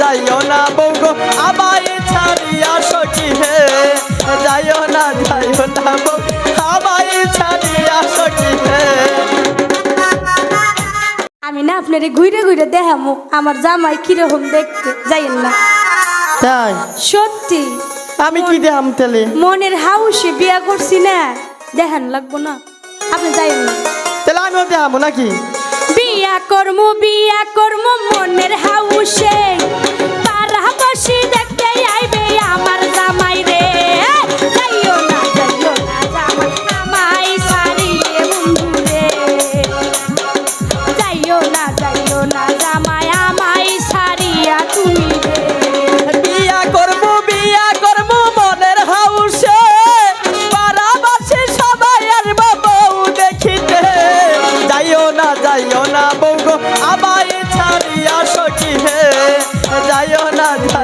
যাইও না বৌগো আবার ছাড়িয়া সখী হে। যাইও না যাইও না বৌ আবার ছাড়িয়া সখী হে। আমি না আপনারে ঘুরে ঘুরে দেখামো আমার জামাই কীরকম দেখতে যাইন না? তাই? সত্যি। আমি কি দেখাম তাহলে? মনের হাউসে বিয়া করছি না দেখান লাগবো না। আপনি যাই না। তাহলে আমিও দেখাবো নাকি? বিয়া কর্ম বিয়া কর্ম মনের হাউসে। পারা বসি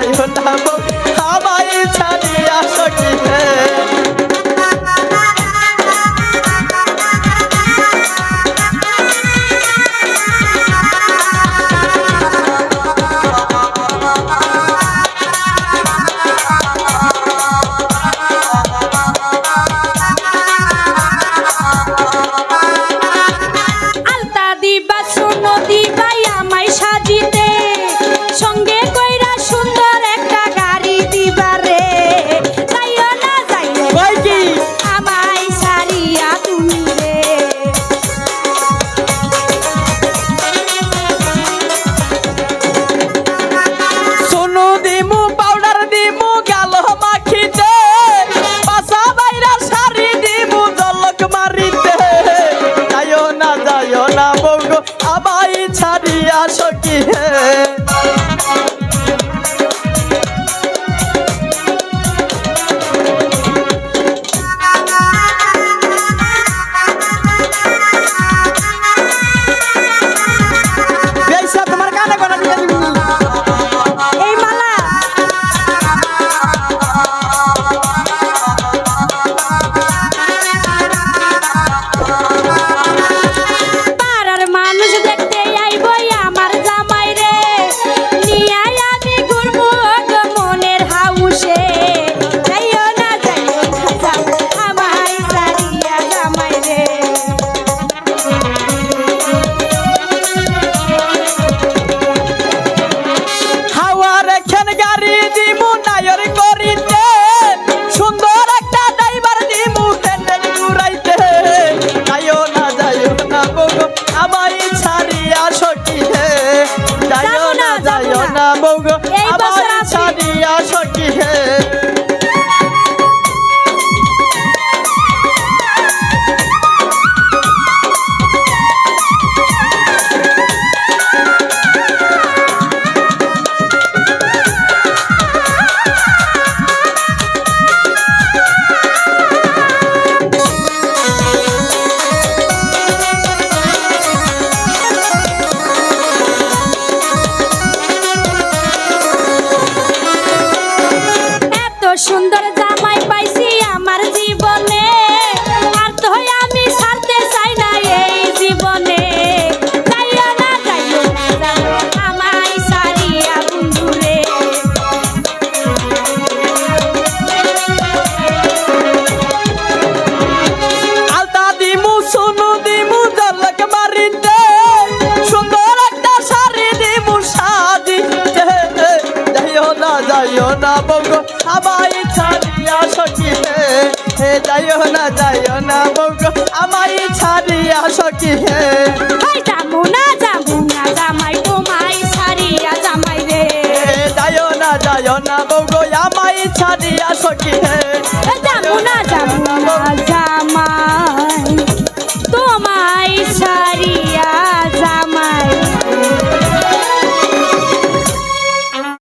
যাইও না বউ আমায় দিবা সোনো দিবাই আমায় সখী হে। সুন্দর না বউগো আমায় ছাড়িয়া সখী হে যাইও না যাইও না বঙ্গ। আমায় ছাড়িয়া সখী হে